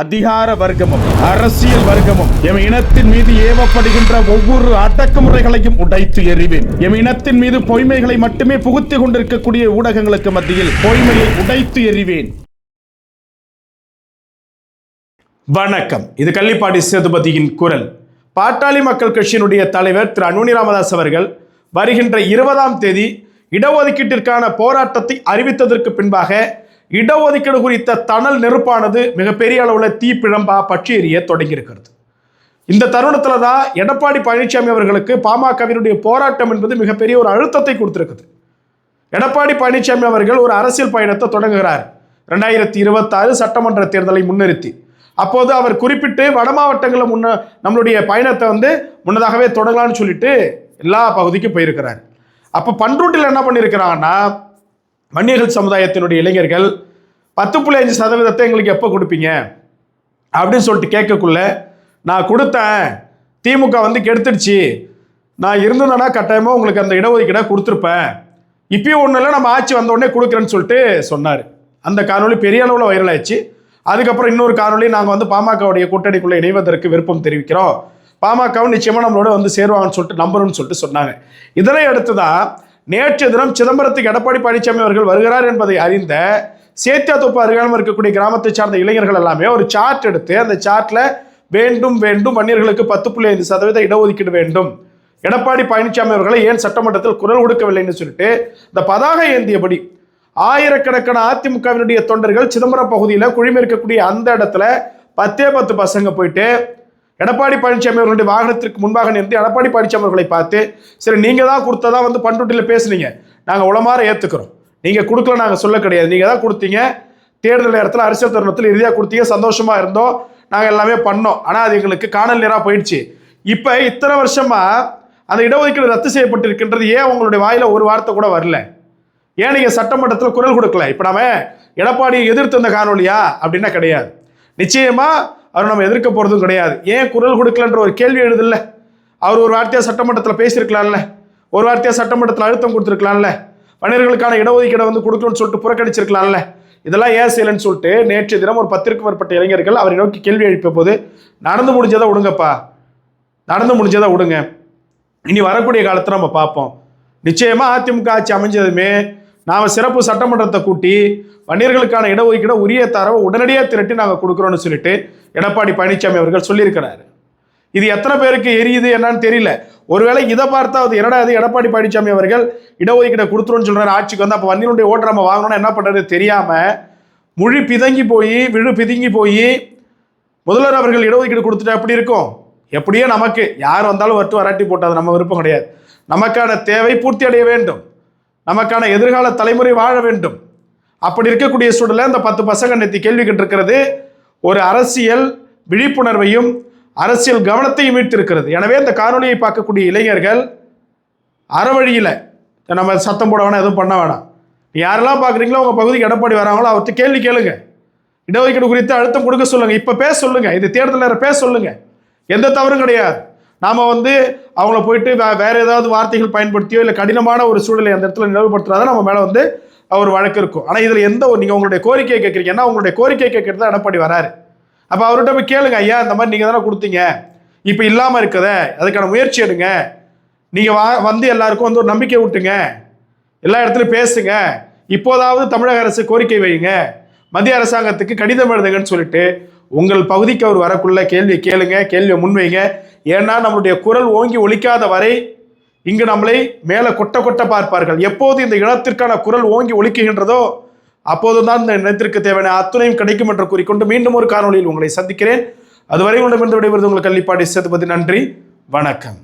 அதிகார வர்க்கமும் அரசியல் வர்க்கமும் எம் இனத்தின் மீது ஏவப்படுகின்ற ஒவ்வொரு அடக்குமுறைகளையும் உடைத்து எறிவேன். எம் இனத்தின் மீது பொய்மைகளை மட்டுமே புகுத்திக் கொண்டிருக்கக்கூடிய ஊடகங்களுக்கு மத்தியில் பொய்மையை உடைத்து எறிவேன். வணக்கம். இது கள்ளிப்பாடி சேதுபதியின் குரல். பாட்டாளி மக்கள் கட்சியினுடைய தலைவர் திரு அன்புனி ராமதாஸ் அவர்கள் வருகின்ற இருபதாம் தேதி இடஒதுக்கீட்டிற்கான போராட்டத்தை அறிவித்ததற்கு பின்பாக இடஒதுக்கீடு குறித்த தணல் நெருப்பானது மிகப்பெரிய அளவில் தீப்பிழம்பா பற்றி எரிய தொடங்கியிருக்கிறது. இந்த தருணத்தில் தான் எடப்பாடி பழனிசாமி அவர்களுக்கு பாமகவினுடைய போராட்டம் என்பது மிகப்பெரிய ஒரு அழுத்தத்தை கொடுத்திருக்குது. எடப்பாடி பழனிசாமி அவர்கள் ஒரு அரசியல் பயணத்தை தொடங்குகிறார். ரெண்டாயிரத்தி இருபத்தாறு சட்டமன்ற தேர்தலை முன்னிறுத்தி. அப்போது அவர் குறிப்பிட்டு வட மாவட்டங்களில் முன்ன நம்மளுடைய பயணத்தை வந்து முன்னதாகவே தொடங்கலாம்னு சொல்லிட்டு எல்லா பகுதிக்கும் போயிருக்கிறார். அப்போ பண்ருட்டில் என்ன பண்ணியிருக்கிறாங்கன்னா வன்னியர்கள் சமுதாயத்தினுடைய இளைஞர்கள் பத்து புள்ளி அஞ்சு சதவீதத்தை எங்களுக்கு எப்போ கொடுப்பீங்க? அப்படின்னு சொல்லிட்டு கேட்கக்குள்ள நான் கொடுத்தேன். திமுக வந்து கெடுத்துடுச்சு. நான் இருந்தேன்னா கட்டாயமாக உங்களுக்கு அந்த இடஒதுக்கீடாக கொடுத்துருப்பேன். இப்பயும் ஒன்றும் இல்லை நம்ம ஆட்சி வந்த உடனே கொடுக்குறேன்னு சொல்லிட்டு சொன்னார். அந்த காணொளி பெரிய அளவில் வைரல் ஆயிடுச்சு. அதுக்கப்புறம் இன்னொரு காணொளி நாங்கள் வந்து பாமகவுடைய கூட்டணிக்குள்ளே இணைவதற்கு விருப்பம் தெரிவிக்கிறோம். பாமகவும் நிச்சயமாக நம்மளோட வந்து சேருவாங்கன்னு சொல்லிட்டு நம்புறோம்னு சொல்லிட்டு சொன்னாங்க. இதனை அடுத்து தான் நேற்று தினம் சிதம்பரத்துக்கு எடப்பாடி பழனிசாமி அவர்கள் வருகிறார் என்பதை அறிந்த சேத்தியா தொப்பு அருகாமல் இருக்கக்கூடிய கிராமத்தை சார்ந்த இளைஞர்கள் எல்லாமே ஒரு சார்ட் எடுத்து அந்த சார்ட்டில் வேண்டும் வேண்டும் வன்னியர்களுக்கு பத்து புள்ளி ஐந்து சதவீத இடஒதுக்கீடு வேண்டும். எடப்பாடி பழனிசாமி அவர்களை ஏன் சட்டமன்றத்தில் குரல் கொடுக்கவில்லைன்னு சொல்லிட்டு இந்த பதாகை ஏந்தியபடி ஆயிரக்கணக்கான அதிமுகவினுடைய தொண்டர்கள் சிதம்பரம் பகுதியில் குழுமி இருக்கக்கூடிய அந்த இடத்துல பத்தே பத்து பசங்க போயிட்டு எடப்பாடி பழனிசாமி அவர்களுடைய வாகனத்திற்கு முன்பாக நிறுத்தி எடப்பாடி பழனிசாமி அவர்களை பார்த்து சரி நீங்கள் தான் கொடுத்ததா வந்து பண்ருட்டியில் பேசுனீங்க. நாங்கள் உளமாற ஏற்றுக்கிறோம் நீங்கள் கொடுக்கல நாங்கள் சொல்ல கிடையாது. நீங்கள் தான் கொடுத்தீங்க. தேர்தல் நேரத்தில் அரசியல் தருணத்தில் இறுதியாக கொடுத்தீங்க. சந்தோஷமாக இருந்தோம். நாங்கள் எல்லாமே பண்ணோம். ஆனால் அது எங்களுக்கு காணல் நேராக போயிடுச்சு. இப்போ இத்தனை வருஷமாக அந்த இடஒதுக்கீடு ரத்து செய்யப்பட்டிருக்கின்றது ஏன் உங்களுடைய வாயில் ஒரு வார்த்தை கூட வரல? ஏன் நீங்கள் சட்டமன்றத்தில் குரல் கொடுக்கல? இப்போ நாம எடப்பாடியை எதிர்த்து இந்த காணொலியா அப்படின்னா கிடையாது. நிச்சயமாக அவர் நம்ம எதிர்க்க போகிறதும் கிடையாது. ஏன் குரல் கொடுக்கலன்ற ஒரு கேள்வி எழுதில்ல? அவர் ஒரு வார்த்தையாக சட்டமன்றத்தில் பேசியிருக்கலாம்ல? ஒரு வார்த்தையாக சட்டமன்றத்தில் அழுத்தம் கொடுத்துருக்கலாம்ல? வணிகர்களுக்கான இடஒதுக்கீடை வந்து கொடுக்கணும்னு சொல்லிட்டு புறக்கணிச்சிருக்கலாம்ல? இதெல்லாம் ஏன் செய்யலைன்னு சொல்லிட்டு நேற்று தினம் ஒரு பத்திற்கு மேற்பட்ட இளைஞர்கள் அவரை நோக்கி கேள்வி எழுப்பிய போது நடந்து முடிஞ்சதை விடுங்கப்பா. நடந்து முடிஞ்சதை விடுங்க. இனி வரக்கூடிய காலத்தை நம்ம பார்ப்போம். நிச்சயமாக அதிமுக ஆட்சி அமைஞ்சதுமே நாம சிறப்பு சட்டமன்றத்தை கூட்டி வன்னியர்களுக்கான இடஒதுக்கீடு உரிய தரவை உடனடியாக திரட்டி நாங்கள் கொடுக்குறோம்னு சொல்லிட்டு எடப்பாடி பழனிசாமி அவர்கள் சொல்லியிருக்கிறாரு. இது எத்தனை பேருக்கு எரியுது என்னன்னு தெரியல. ஒருவேளை இதை பார்த்தா அது என்னடா இது எடப்பாடி பழனிசாமி அவர்கள் இடஒதுக்கீடை கொடுத்துருன்னு சொல்றாரு. ஆட்சிக்கு வந்து அப்போ வன்னியனுடைய ஓட்டு நம்ம வாங்கணும்னா என்ன பண்ணுறது தெரியாம முழு பிதங்கி போய் விழு பிதுங்கி போய் முதல்வர் அவர்கள் இடஒதுக்கீடு கொடுத்துட்டா எப்படி இருக்கும்? எப்படியோ நமக்கு. யார் வந்தாலும் வட்டு வராட்டி போட்டாது நம்ம விருப்பம் கிடையாது. நமக்கான தேவை பூர்த்தி அடைய வேண்டும். நமக்கான எதிர்கால தலைமுறை வாழ வேண்டும். அப்படி இருக்கக்கூடிய சூழலில் அந்த பத்து பசங்க நேற்று கேள்வி கேட்டிருக்கிறது. ஒரு அரசியல் விழிப்புணர்வையும் அரசியல் கவனத்தையும் ஈர்த்திருக்கிறது. எனவே இந்த காணொலியை பார்க்கக்கூடிய இளைஞர்கள் அறவழியில் நம்ம சத்தம் போட வேணாம் எதுவும் பண்ண வேணாம். யாரெல்லாம் பார்க்குறீங்களோ உங்கள் பகுதிக்கு எடப்பாடி வராங்களோ அவர்கிட்ட கேள்வி கேளுங்க. இடஒதுக்கீடு குறித்து அழுத்தம் கொடுக்க சொல்லுங்கள் இப்போ பேச சொல்லுங்கள் இது தேர்தல் நேரம் பேச சொல்லுங்கள் எந்த தவறும் கிடையாது. நாம வந்து அவங்கள போயிட்டு வே- வேற ஏதாவது வார்த்தைகள் பயன்படுத்தியோ இல்லை கடினமான ஒரு சூழலை அந்த இடத்துல நிலவுபடுத்துறதா நம்ம மேலே வந்து ஒரு வழக்கு இருக்கும். ஆனால் இதில் எந்த ஒரு நீங்கள் உங்களுடைய கோரிக்கையை கேட்குறீங்க? ஏன்னா உங்களுடைய கோரிக்கை கேட்கறது தான் எடப்பாடி வராரு. அப்போ அவர்கிட்ட போய் கேளுங்க ஐயா இந்த மாதிரி நீங்கள் தானே கொடுத்தீங்க? இப்போ இல்லாமல் இருக்கத அதுக்கான முயற்சி எடுங்க. நீங்கள் வா வந்து எல்லாருக்கும் வந்து ஒரு நம்பிக்கை விட்டுங்க எல்லா இடத்துலையும் பேசுங்க. இப்போதாவது தமிழக அரசு கோரிக்கை வையுங்க. மத்திய அரசாங்கத்துக்கு கடிதம் எழுதுங்கன்னு சொல்லிட்டு உங்கள் பகுதிக்கு அவர் வரக்குள்ள கேள்வி கேளுங்க கேள்வியை முன்வைங்க. ஏன்னா நம்மளுடைய குரல் ஓங்கி ஒழிக்காத வரை இங்கு நம்மளை மேலே கொட்ட கொட்ட பார்ப்பார்கள். எப்போது இந்த இனத்திற்கான குரல் ஓங்கி ஒழிக்குகின்றதோ அப்போதுதான் இந்த இனத்திற்கு தேவையான அத்துணையும் கிடைக்கும் என்று கூறிக்கொண்டு மீண்டும் ஒரு காணொலியில் உங்களை சந்திக்கிறேன். அதுவரை உங்களிடமிருந்து விடைபெறுவது உங்கள் கள்ளிப்பாடி சேதுபதி. நன்றி. வணக்கம்.